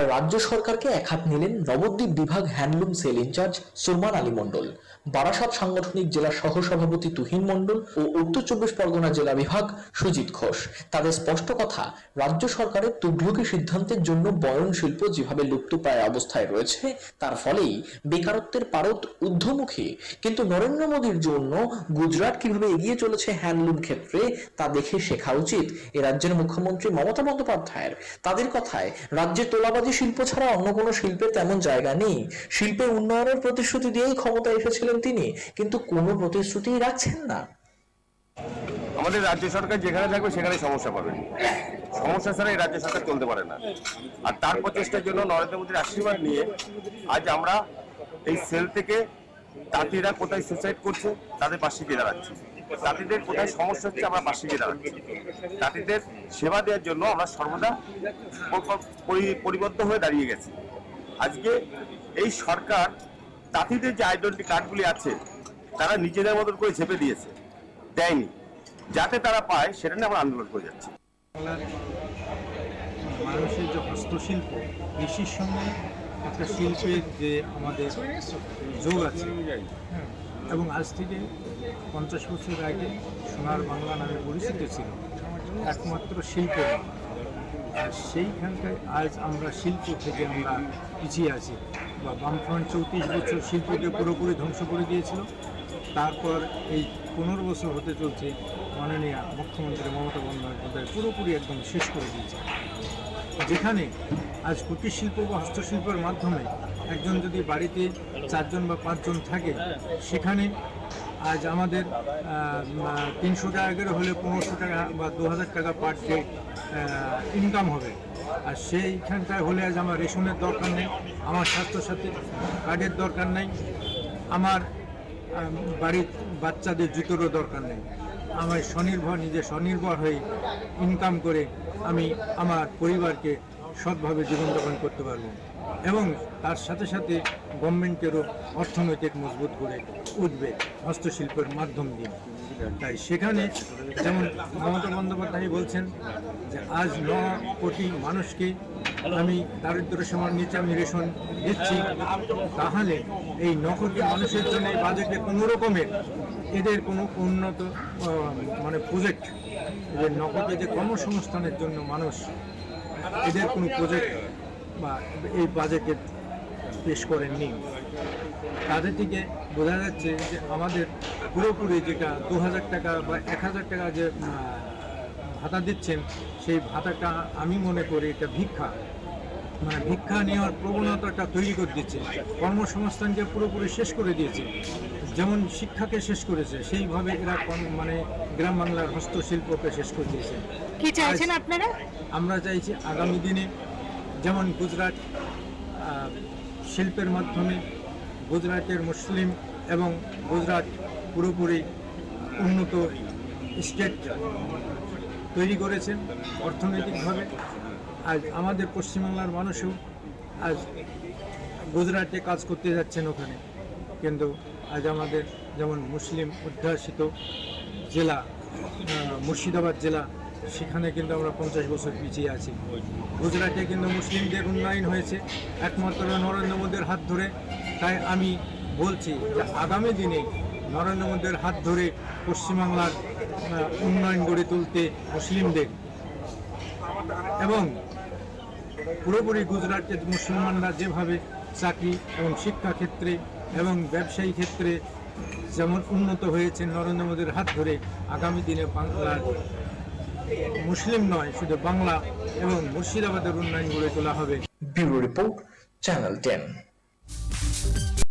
এবার রাজ্য সরকারকে একহাত নিলেন নবদ্বীপ বিভাগ handloom cell incharge Surman Ali Mondal, Barasat সাংগঠনিক জেলা সহসভাপতি তুহিন মণ্ডল ও উত্তর চব্বিশ পরগনা জেলা বিভাগ সুজিত ঘোষ। তাদের স্পষ্ট কথা, রাজ্য সরকারের তুঘলকি সিদ্ধান্তের জন্য বয়ন শিল্প যেভাবে লুপ্তপ্রায় অবস্থায় রয়েছে, তার ফলেই বেকারত্বের পারদ ঊর্ধ্বমুখী। কিন্তু নরেন্দ্র মোদীর জন্য গুজরাট কীভাবে এগিয়ে চলেছে হ্যান্ডলুম ক্ষেত্রে, তা দেখে শেখা উচিত। এ রাজ্যের মুখ্যমন্ত্রী মমতা বন্দ্যোপাধ্যায়ের। তাদের কথায় রাজ্যে তোলাবাজি শিল্প ছাড়া অন্য কোনো শিল্পের তেমন জায়গা নেই। শিল্পে উন্নয়নের প্রতিশ্রুতি দিয়েই ক্ষমতা এসেছিলেন তিনি, কিন্তু কোনো প্রতিশ্রুতিই রাখছেন না। আমাদের রাজ্য সরকার যেখানে থাকবে সেখানে সমস্যা পাবে। সমস্যা ছাড়া এই রাজ্য সরকার চলতে পারে না। আর তার প্রচেষ্টার জন্য নরেন্দ্র মোদীর আশীর্বাদ নিয়ে আজ আমরা এই সেল থেকে তাঁতিরা কোথায় সুসাইড করছে, তাদের পাশে গিয়ে দাঁড়াচ্ছি। তাঁতিদের কোথায় সমস্যা হচ্ছে আমরা পাশে দাঁড়াচ্ছি। তাঁতিদের সেবা দেওয়ার জন্য আমরা সর্বদা পরি- পরি- পরিবদ্ধ হয়ে দাঁড়িয়ে গেছি। আজকে এই সরকার তাঁতিদের যে আইডেন্টি কার্ডগুলি আছে তারা নিজেদের মতন করে ছেপে দিয়েছে দেয়নি যাতে তারা পায় সেটা নিয়ে আমরা আন্দোলন করে যাচ্ছি। মানুষের যে হস্তশিল্প কৃষির সঙ্গে একটা শিল্পের যে আমাদের যোগ আছে হ্যাঁ, এবং আজ থেকে পঞ্চাশ বছর আগে সোনার বাংলা নামে পরিচিত ছিল, একমাত্র শিল্পের। আর সেইখানটায় আজ আমরা শিল্প থেকে আমরা পিছিয়ে আছি। বা বামফ্রন্ট চৌত্রিশ বছর শিল্পকে পুরোপুরি ধ্বংস করে দিয়েছিল। তারপর এই পনেরো বছর হতে চলছে মাননীয় মুখ্যমন্ত্রী মমতা বন্দ্যোপাধ্যায় পুরোপুরি একদম শেষ করে দিয়েছে যেখানে আজ কুটির শিল্প বা হস্তশিল্পের মাধ্যমে একজন যদি বাড়িতে চারজন বা পাঁচজন থাকে, সেখানে আজ আমাদের তিনশো টাকা করে হলে পনেরোশো টাকা বা দু হাজার টাকা পার ডে ইনকাম হবে। আর সেইখানটায় হলে আজ আমার রেশনের দরকার নেই, আমার স্বাস্থ্যসাথী কার্ডের দরকার নেই, আমার বাড়ির বাচ্চাদের জুতোরও দরকার নেই। আমার স্বনির্ভর, নিজে স্বনির্ভর হয়ে ইনকাম করে আমি আমার পরিবারকে সৎভাবে জীবনযাপন করতে পারব এবং তার সাথে সাথে গভর্নমেন্টেরও অর্থনৈতিক মজবুত করে উঠবে হস্তশিল্পের মাধ্যম দিয়ে। তাই সেখানে যেমন মমতা বন্দ্যোপাধ্যায় বলছেন যে, আজ ন কোটি মানুষকে আমি দারিদ্র সীমার নিচে আমি রেশন দিচ্ছি তাহলে এই ন মানুষের জন্য এই বাজেটে কোনো রকমের এদের কোনো উন্নত মানে প্রজেক্ট এদের ন যে কর্মসংস্থানের জন্য মানুষ এদের কোনো প্রজেক্ট বা এই বাজেটে পেশ করেননি। তাদের থেকে বোঝা যাচ্ছে যে আমাদের পুরোপুরি যেটা দু হাজার টাকা বা এক হাজার টাকা যে ভাতা দিচ্ছেন সেই ভাতাটা আমি মনে করি এটা ভিক্ষা। মানে ভিক্ষা নেওয়ার প্রবণতাটা তৈরি করে দিচ্ছে। কর্মসংস্থানকে পুরোপুরি শেষ করে দিয়েছে। যেমন শিক্ষাকে শেষ করেছে সেইভাবে এরা মানে গ্রাম বাংলার হস্তশিল্পকে শেষ করে দিয়েছে। কি চাইছেন আপনারা? আমরা চাইছি আগামী দিনে যেমন গুজরাট শিল্পের মাধ্যমে গুজরাটের মুসলিম এবং গুজরাট পুরোপুরি উন্নত স্টেট তৈরি করেছেন অর্থনৈতিকভাবে। আজ আমাদের পশ্চিমবাংলার মানুষও আজ গুজরাটে কাজ করতে যাচ্ছেন ওখানে। কিন্তু আজ আমাদের যেমন মুসলিম অধ্যাসিত জেলা মুর্শিদাবাদ জেলা, সেখানে কিন্তু আমরা পঞ্চাশ বছর পিছিয়ে আছি। গুজরাটে কিন্তু মুসলিমদের উন্নয়ন হয়েছে, একমাত্র নরেন্দ্র মোদীর হাত ধরে। তাই আমি বলছি যে আগামী দিনে নরেন্দ্র মোদীর হাত ধরে পশ্চিমবাংলার উন্নয়ন গড়ে তুলতে মুসলিমদের। এবং পুরোপুরি গুজরাটের মুসলমানরা যেভাবে চাকরি এবং শিক্ষা ক্ষেত্রে এবং ব্যবসায়ী ক্ষেত্রে যেমন উন্নত হয়েছে, নরেন্দ্র মোদীর হাত ধরে আগামী দিনে বাংলার মুসলিম নয়, শুধু বাংলা এবং মুর্শিদাবাদের উন্নয়ন গড়ে তোলা হবে। Bureau report, channel ten.